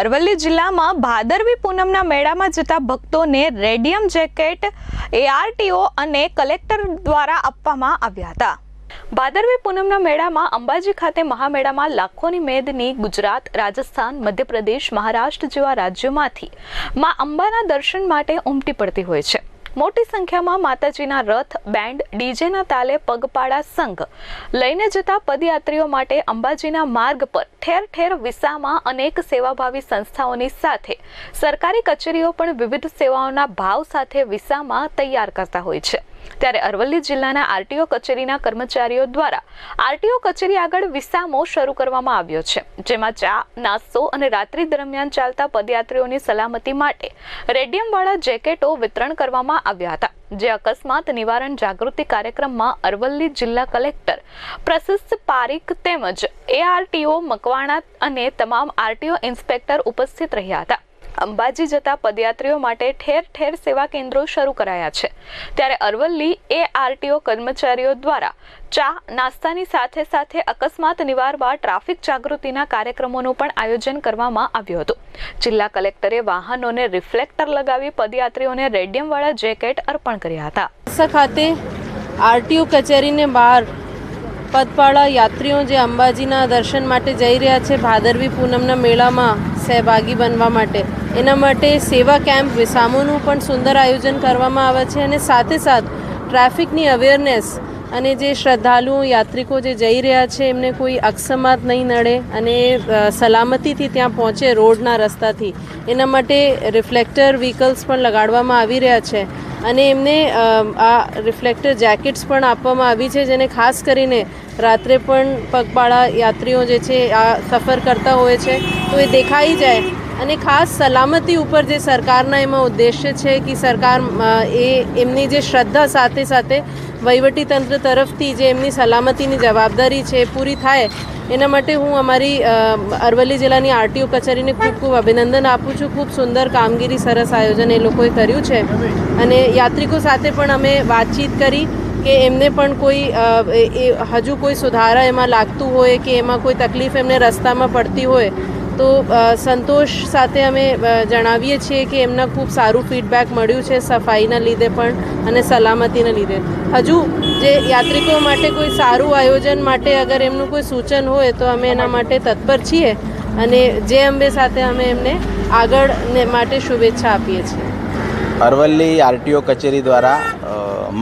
અરવલ્લી જિલ્લામાં ભાદરવી પૂનમના મેળામાં જતા ભક્તોને રેડિયમ જેકેટ એઆરટીઓ અને કલેક્ટર દ્વારા આપવામાં આવ્યા હતા. ભાદરવી પૂનમના મેળામાં અંબાજી ખાતે મહામેળામાં લાખોની મેદની ગુજરાત, રાજસ્થાન, મધ્યપ્રદેશ, મહારાષ્ટ્ર જેવા રાજ્યોમાંથી મા અંબાના દર્શન માટે ઉમટી પડતી હોય છે. મોટી સંખ્યામાં માતાજીના રથ, બેન્ડ, ડીજેના તાલે પગપાળા સંઘ. લઈને જતા પદયાત્રીઓ માટે અંબાજીના માર્ગ પર ઠેર ઠેર વિસામાં અનેક સેવાભાવી સંસ્થાઓની સાથે સરકારી કચેરીઓ પણ વિવિધ સેવાઓના ભાવ સાથે વિસામાં તૈયાર કરતા હોય છે. ત્યારે અરવલ્લી જિલ્લાના આરટીઓ કચેરીના કર્મચારીઓ દ્વારા આરટીઓ કચેરી આગળ વિસામો શરૂ કરવામાં આવ્યો છે, જેમાં ચા, નાસ્તો અને રાત્રિ દરમિયાન ચાલતા પદયાત્રીઓની સલામતી માટે રેડિયમવાળા જેકેટો વિતરણ કરવામાં આવ્યા હતા, જે અકસ્માત નિવારણ જાગૃતિ કાર્યક્રમમાં અરવલ્લી જિલ્લા કલેક્ટર પ્રશસ્ત પારીખ તેમજ એઆરટીઓ મકવાણા અને તમામ આરટીઓ ઇન્સ્પેક્ટર ઉપસ્થિત રહ્યા હતા. અંબાજી જતા પદયાત્રીઓ માટે ઠેર ઠેર સેવા કેન્દ્રો શરૂ કરાયા છે. ત્યારે અરવલ્લી એ આરટીઓ કર્મચારીઓ દ્વારા ચા, નાસ્તાની સાથે સાથે અકસ્માત નિવારવા ટ્રાફિક જાગૃતિના કાર્યક્રમોનું પણ આયોજન કરવામાં આવ્યું હતું. જિલ્લા કલેક્ટરે વાહનોને રિફ્લેક્ટર લગાવી પદયાત્રીઓને રેડિયમવાળા જેકેટ અર્પણ કર્યા હતા. ખાતે આરટીઓ કચેરીને બહાર પદપાળા યાત્રીઓ જે અંબાજીના દર્શન માટે જઈ રહ્યા છે, ભાદરવી પૂનમના મેળામાં સહભાગી બનવા માટે. એના માટે સેવા કેમ્પ, વિસામોનું પણ સુંદર આયોજન કરવામાં આવે છે અને સાથે સાથ ટ્રાફિકની અવેરનેસ અને જે શ્રદ્ધાળુઓ યાત્રિકો જે જઈ રહ્યા છે, એમને કોઈ અકસ્માત નહીં નડે અને સલામતીથી ત્યાં પહોંચે રોડના રસ્તાથી. એના માટે રિફ્લેક્ટર વ્હીકલ્સ પણ લગાડવામાં આવી રહ્યા છે. અને એમને આ રિફ્લેક્ટર જેકેટ્સ પણ આપવામાં આવી છે, જેને ખાસ કરીને રાત્રે પણ પગપાળા યાત્રીઓ જે છે, આ સફર કરતા હોય છે. તો એ દેખાઈ જાય અને ખાસ સલામતી ઉપર જે સરકારના એમાં ઉદ્દેશ્ય છે કે સરકાર એ એમની જે શ્રદ્ધા સાથે સાથે વહીવટીતંત્ર તરફથી જે એમની સલામતીની જવાબદારી છે પૂરી થાય, એના માટે હું અમારી અરવલ્લી જિલ્લાની આરટીઓ કચેરીને ખૂબ ખૂબ અભિનંદન આપું છું. ખૂબ સુંદર કામગીરી, સરસ આયોજન એ લોકોએ કર્યું છે. અને યાત્રિકો સાથે પણ અમે વાતચીત કરી કે એમને પણ કોઈ હજુ કોઈ સુધારા એમાં લાગતું હોય કે એમાં કોઈ તકલીફ એમને રસ્તામાં પડતી હોય તો સંતોષ સાથે અમે જણાવીએ છીએ કે એમના ખૂબ સારું ફીડબેક મળ્યું છે સફાઈના લીધે પણ અને સલામતીના લીધે. હજુ જે યાત્રિકો માટે કોઈ સારું આયોજન માટે અગર એમનું કોઈ સૂચન હોય તો અમે એના માટે તત્પર છીએ અને જે અંબે સાથે અમે એમને આગળ માટે શુભેચ્છા આપીએ છીએ. અરવલ્લી આરટીઓ કચેરી દ્વારા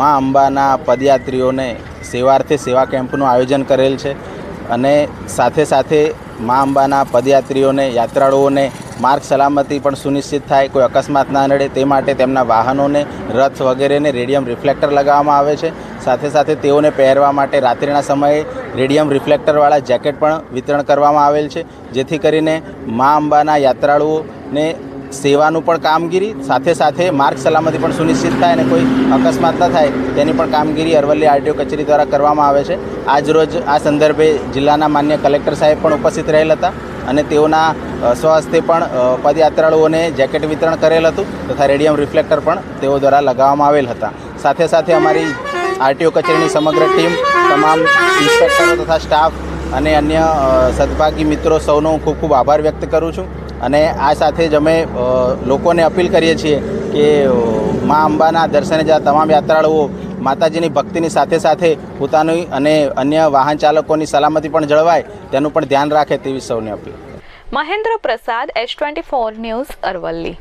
મા અંબાના પદયાત્રીઓને સેવાર્થે સેવા કેમ્પનું આયોજન કરેલ છે. અને સાથે સાથે મા અંબાના પદયાત્રીઓને, યાત્રાળુઓને માર્ગ સલામતી પણ સુનિશ્ચિત થાય, કોઈ અકસ્માત ના નડે તે માટે તેમના વાહનોને, રથ વગેરેને રેડિયમ રિફ્લેક્ટર લગાવવામાં આવે છે. સાથે સાથે તેઓને પહેરવા માટે રાત્રિના સમયે રેડિયમ રિફ્લેક્ટરવાળા જેકેટ પણ વિતરણ કરવામાં આવેલ છે. જેથી કરીને મા અંબાના યાત્રાળુઓને સેવાનું પણ કામગીરી, સાથે સાથે માર્ગ સલામતી પણ સુનિશ્ચિત થાય અને કોઈ અકસ્માત ન થાય, તેની પણ કામગીરી અરવલ્લી આરટીઓ કચેરી દ્વારા કરવામાં આવે છે. આજરોજ આ સંદર્ભે જિલ્લાના માન્ય કલેક્ટર સાહેબ પણ ઉપસ્થિત રહેલ હતા અને તેઓના સ્વહસ્તે પણ પદયાત્રાળુઓને જેકેટ વિતરણ કરેલ હતું, તથા રેડિયમ રિફ્લેક્ટર પણ તેઓ દ્વારા લગાવવામાં આવેલ હતા. સાથે સાથે અમારી આરટીઓ કચેરીની સમગ્ર ટીમ, તમામ ઇન્સ્પેક્ટરો તથા સ્ટાફ અને અન્ય સદભાગી મિત્રો સૌનો હું ખૂબ ખૂબ આભાર વ્યક્ત કરું છું. અને આ સાથે જ અમે લોકોને અપીલ કરીએ છીએ કે મા અંબાના દર્શને જતા તમામ યાત્રાળુઓ માતાજીની ભક્તિની સાથે સાથે પોતાની અને અન્ય વાહન ચાલકોની સલામતી પણ જળવાય તેનું પણ ધ્યાન રાખે તેવી સૌને appeal. Mahendra Prasad H twenty four news Aravalli.